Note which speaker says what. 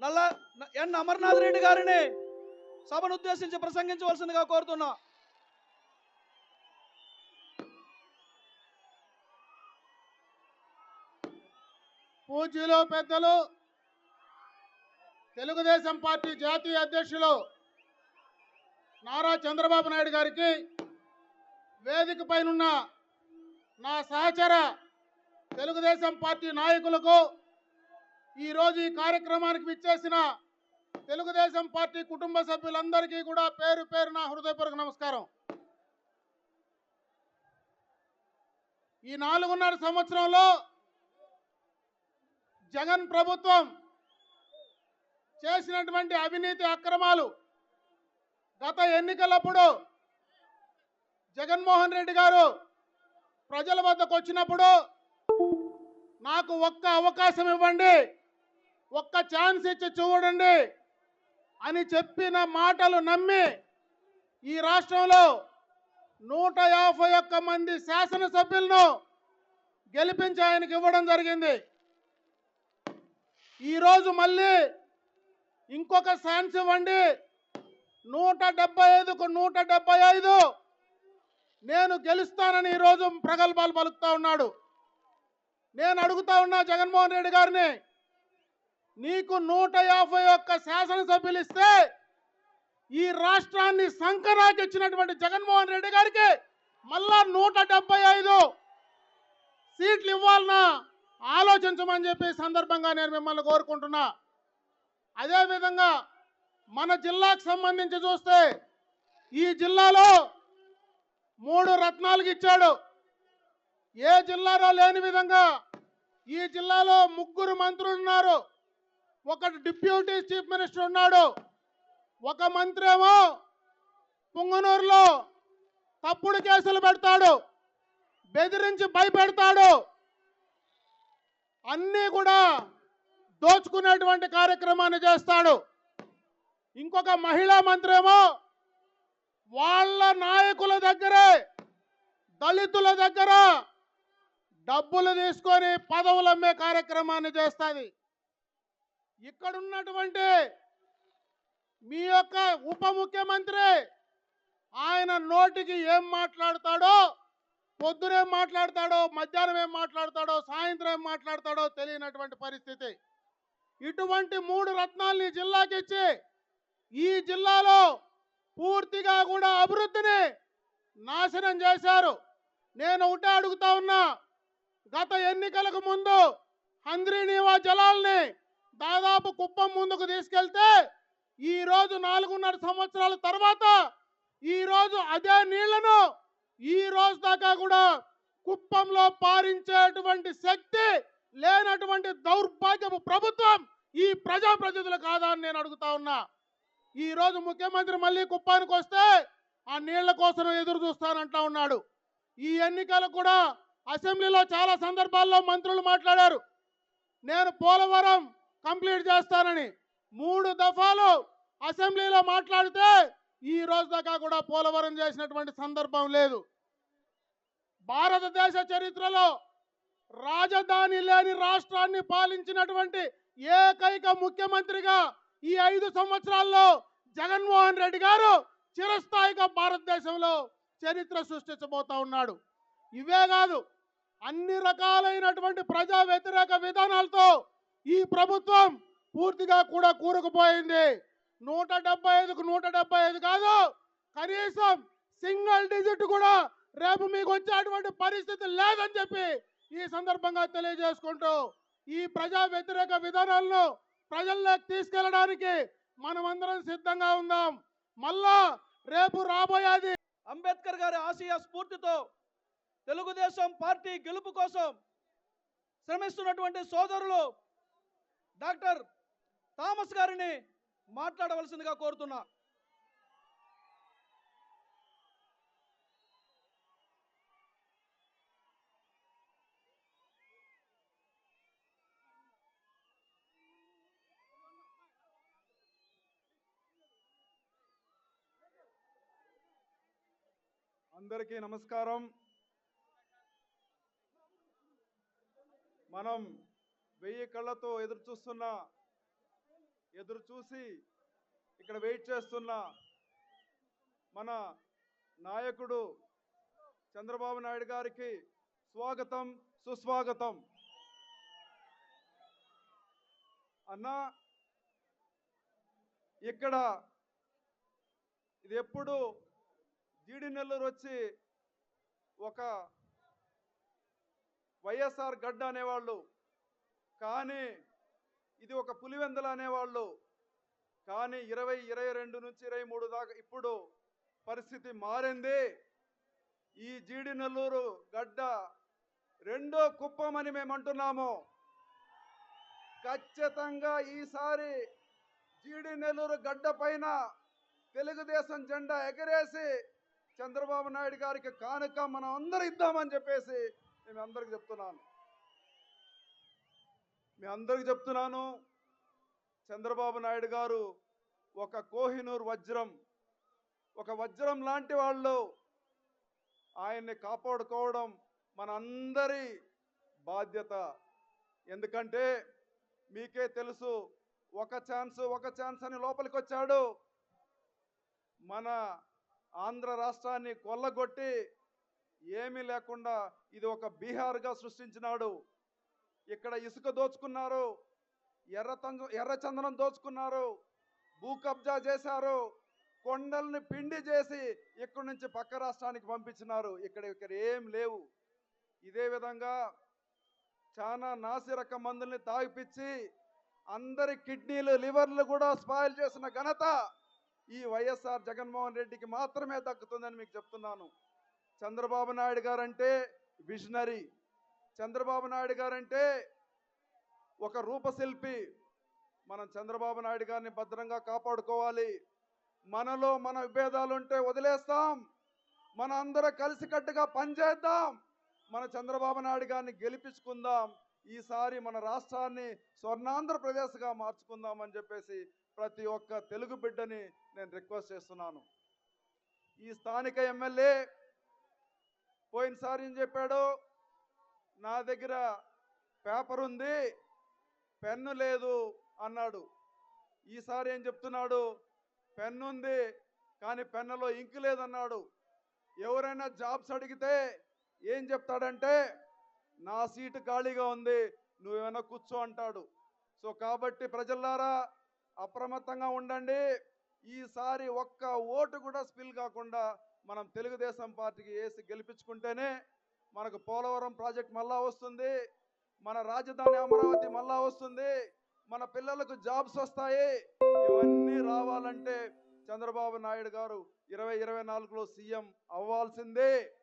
Speaker 1: నల్ల ఎన్ అమర్నాథ్ రెడ్డి గారిని సభను ఉద్దేశించి ప్రసంగించవలసిందిగా కోరుతున్నా.
Speaker 2: పూజీలో పెద్దలు తెలుగుదేశం పార్టీ జాతీయ అధ్యక్షులు నారా చంద్రబాబు నాయుడు గారికి వేదిక పైనున్న నా సహచర తెలుగుదేశం పార్టీ నాయకులకు ఈరోజు ఈ కార్యక్రమానికి విచ్చేసిన తెలుగుదేశం పార్టీ కుటుంబ సభ్యులందరికీ కూడా పేరు పేరు నా హృదయపూర్వక నమస్కారం. ఈ నాలుగున్నర సంవత్సరంలో జగన్ ప్రభుత్వం చేసినటువంటి అవినీతి అక్రమాలు గత ఎన్నికలప్పుడు జగన్మోహన్ రెడ్డి గారు ప్రజల వద్దకు వచ్చినప్పుడు నాకు ఒక్క అవకాశం ఇవ్వండి. ఒక్క ఛాన్స్ ఇచ్చి చూడండి అని చెప్పిన మాటలు నమ్మి ఈ రాష్ట్రంలో నూట యాభై ఒక్క మంది శాసనసభ్యులను గెలిపించి ఆయనకి ఇవ్వడం జరిగింది. ఈరోజు మళ్ళీ ఇంకొక ఛాన్స్ ఇవ్వండి. నూట డెబ్బై ఐదుకు నూట డెబ్బై ఐదు. నేను గెలుస్తానని ఈరోజు ప్రగల్భాలు పలుకుతా ఉన్నాడు. నేను అడుగుతా ఉన్నా జగన్మోహన్ రెడ్డి గారిని నీకు నూట యాభై ఒక్క శాసనసభ్యులు ఇస్తే ఈ రాష్ట్రాన్ని సంకనాకిచ్చినటువంటి జగన్మోహన్ రెడ్డి గారికి మళ్ళా నూట డెబ్బై ఐదు సీట్లు ఇవ్వాలన్నా ఆలోచించమని చెప్పి సందర్భంగా నేను మిమ్మల్ని కోరుకుంటున్నా. అదేవిధంగా మన జిల్లాకు సంబంధించి చూస్తే ఈ జిల్లాలో మూడు రత్నాలకు ఇచ్చాడు. ఏ జిల్లాలో లేని విధంగా ఈ జిల్లాలో ముగ్గురు మంత్రులు ఉన్నారు. ఒక డిప్యూటీ చీఫ్ మినిస్టర్ ఉన్నాడు. ఒక మంత్రి ఏమో పుంగనూరులో తప్పుడు కేసులు పెడతాడు. బెదిరించి భయపెడతాడు. అన్నీ కూడా దోచుకునేటువంటి కార్యక్రమాన్ని చేస్తాడు. ఇంకొక మహిళా మంత్రి ఏమో వాళ్ళ నాయకుల దగ్గరే దళితుల దగ్గర డబ్బులు తీసుకొని పదవులు అమ్మే కార్యక్రమాన్ని చేస్తుంది. ఇక్కడున్నటువంటి మీ యొక్క ఉప ముఖ్యమంత్రి ఆయన నోటికి ఏం మాట్లాడతాడో పొద్దునేం మాట్లాడతాడో మధ్యాహ్నం ఏం మాట్లాడతాడో సాయంత్రం ఏం మాట్లాడతాడో తెలియనటువంటి పరిస్థితి. ఇటువంటి మూడు రత్నాల్ని జిల్లాకి ఇచ్చి ఈ జిల్లాలో పూర్తిగా కూడా అభివృద్ధిని నాశనం చేశారు. నేను ఒకటే అడుగుతా ఉన్నా గత ఎన్నికలకు ముందు హంద్రీనీవా జలాల్ని దాదాపు కుప్పం ముందుకు తీసుకెళ్తే ఈ రోజు నాలుగున్నర సంవత్సరాల తర్వాత ఈ రోజు అదే నీళ్ళను ఈ రోజు దాకా కూడా కుప్పంలో పారించేటువంటి శక్తి లేనటువంటి దౌర్భాగ్యపు ప్రభుత్వం ఈ ప్రజాప్రతినిధులు కాదా అని నేను అడుగుతా ఉన్నా. ఈ రోజు ముఖ్యమంత్రి మళ్ళీ కుప్పానికి వస్తే ఆ నీళ్ళ కోసం ఎదురు చూస్తానంటా ఉన్నాడు. ఈ ఎన్నికలు కూడా అసెంబ్లీలో చాలా సందర్భాల్లో మంత్రులు మాట్లాడారు. నేను పోలవరం కంప్లీట్ చేస్తానని మూడు దఫాలు అసెంబ్లీలో మాట్లాడితే ఈ రోజు దాకా కూడా పోలవరం చేసినటువంటి సందర్భం లేదు. భారతదేశ చరిత్రలో రాజధాని లేని రాష్ట్రాన్ని పాలించినటువంటి ఏకైక ముఖ్యమంత్రిగా ఈ ఐదు సంవత్సరాల్లో జగన్మోహన్ రెడ్డి గారు చిరస్థాయిగా భారతదేశంలో చరిత్ర సృష్టించబోతా ఉన్నాడు. ఇవే కాదు అన్ని రకాలైనటువంటి ప్రజా వ్యతిరేక విధానాలతో ఈ ప్రభుత్వం పూర్తిగా కూడా కూరుకుపోయింది. నూట డెబ్బై ఐదుకు నూట డెబ్బై ఐదు కాదు కనీసం సింగిల్ డిజిట్ కూడా రేపు మీకు వచ్చేటువంటి పరిస్థితి లేదని చెప్పి ఈ సందర్భంగా తెలియజేసుకుంటూ ఈ ప్రజా వ్యతిరేక విధానాలను ప్రజల్లోకి తీసుకెళ్ళడానికి మనమందరం సిద్ధంగా ఉందాం. మళ్ళా రేపు రాబోయేది
Speaker 1: అంబేద్కర్ గారి ఆశయ స్ఫూర్తితో తెలుగుదేశం పార్టీ గెలుపు కోసం శ్రమిస్తున్నటువంటి సోదరులు డాక్టర్ థామస్ గారిని మాట్లాడవలసిందిగా కోరుతున్నా.
Speaker 3: అందరికీ నమస్కారం. మనం వెయ్యి కళ్ళతో ఎదురు చూస్తున్న ఎదురు చూసి ఇక్కడ వెయిట్ చేస్తున్న మన నాయకుడు చంద్రబాబు నాయుడు గారికి స్వాగతం సుస్వాగతం. అన్నా ఇక్కడ ఇది ఎప్పుడు జీడి నెల్లూరు వచ్చి ఒక వైఎస్ఆర్ గడ్డ అనేవాళ్ళు కానీ ఇది ఒక పులివెందల అనేవాళ్ళు. కానీ ఇరవై ఇరవై రెండు నుంచి ఇరవై మూడు దాకా ఇప్పుడు పరిస్థితి మారింది. ఈ జీడి నెల్లూరు గడ్డ రెండో కుప్పం అని మేము అంటున్నాము ఖచ్చితంగా ఈసారి జీడి నెల్లూరు గడ్డ పైన తెలుగుదేశం జెండా ఎగరేసి చంద్రబాబు నాయుడు గారికి కానుక మనం అందరూ ఇద్దామని చెప్పేసి మేము అందరికి చెప్తున్నాను. మీ అందరికి చెప్తున్నాను చంద్రబాబు నాయుడు గారు ఒక కోహినూర్ వజ్రం ఒక వజ్రం లాంటి వాళ్ళు ఆయన్ని కాపాడుకోవడం మన అందరి బాధ్యత. ఎందుకంటే మీకే తెలుసు ఒక ఛాన్స్ ఒక ఛాన్స్ అని లోపలికి వచ్చాడు మన ఆంధ్ర రాష్ట్రాన్ని కొల్లగొట్టి ఏమీ లేకుండా ఇది ఒక బీహార్గా సృష్టించినాడు. ఇక్కడ ఇసుక దోచుకున్నారు ఎర్ర తంజ ఎర్ర చందనం దోచుకున్నారు భూ కబ్జా చేశారు కొండల్ని పిండి చేసి ఇక్కడి నుంచి పక్క రాష్ట్రానికి పంపించినారు. ఇక్కడ ఇక్కడ ఏం లేవు. ఇదే విధంగా చాలా నాసిరక మందుల్ని తాగిపిచ్చి అందరి కిడ్నీలు లివర్లు కూడా స్పాయిల్ చేసిన ఘనత ఈ వైఎస్ఆర్ జగన్మోహన్ రెడ్డికి మాత్రమే దక్కుతుందని మీకు చెప్తున్నాను. చంద్రబాబు నాయుడు గారంటే విజనరీ. చంద్రబాబు నాయుడు గారంటే ఒక రూపశిల్పి. మనం చంద్రబాబు నాయుడు గారిని భద్రంగా కాపాడుకోవాలి. మనలో మన విభేదాలు ఉంటే వదిలేస్తాం. మన అందరం కలిసికట్టుగా పనిచేద్దాం. మన చంద్రబాబు నాయుడు గారిని గెలిపించుకుందాం. ఈసారి మన రాష్ట్రాన్ని స్వర్ణాంధ్రప్రదేశ్గా మార్చుకుందాం అని చెప్పేసి ప్రతి ఒక్క తెలుగు బిడ్డని నేను రిక్వెస్ట్ చేస్తున్నాను. ఈ స్థానిక ఎమ్మెల్యే పోయినసారి ఏం చెప్పాడు? నా దగ్గర పేపర్ ఉంది పెన్ను లేదు అన్నాడు. ఈసారి ఏం చెప్తున్నాడు? పెన్ను ఉంది కానీ పెన్నులో ఇంకు లేదన్నాడు. ఎవరైనా జాబ్స్ అడిగితే ఏం చెప్తాడంటే నా సీటు ఖాళీగా ఉంది నువ్వేమైనా కూర్చో అంటాడు. సో కాబట్టి ప్రజల్లారా అప్రమత్తంగా ఉండండి. ఈసారి ఒక్క ఓటు కూడా స్పిల్ కాకుండా మనం తెలుగుదేశం పార్టీకి వేసి గెలిపించుకుంటేనే మనకు పోలవరం ప్రాజెక్ట్ మళ్ళా వస్తుంది. మన రాజధాని అమరావతి మళ్ళా వస్తుంది. మన పిల్లలకు జాబ్స్ వస్తాయి. ఇవన్నీ రావాలంటే చంద్రబాబు నాయుడు గారు ఇరవై ఇరవై నాలుగులో సీఎం అవ్వాల్సిందే.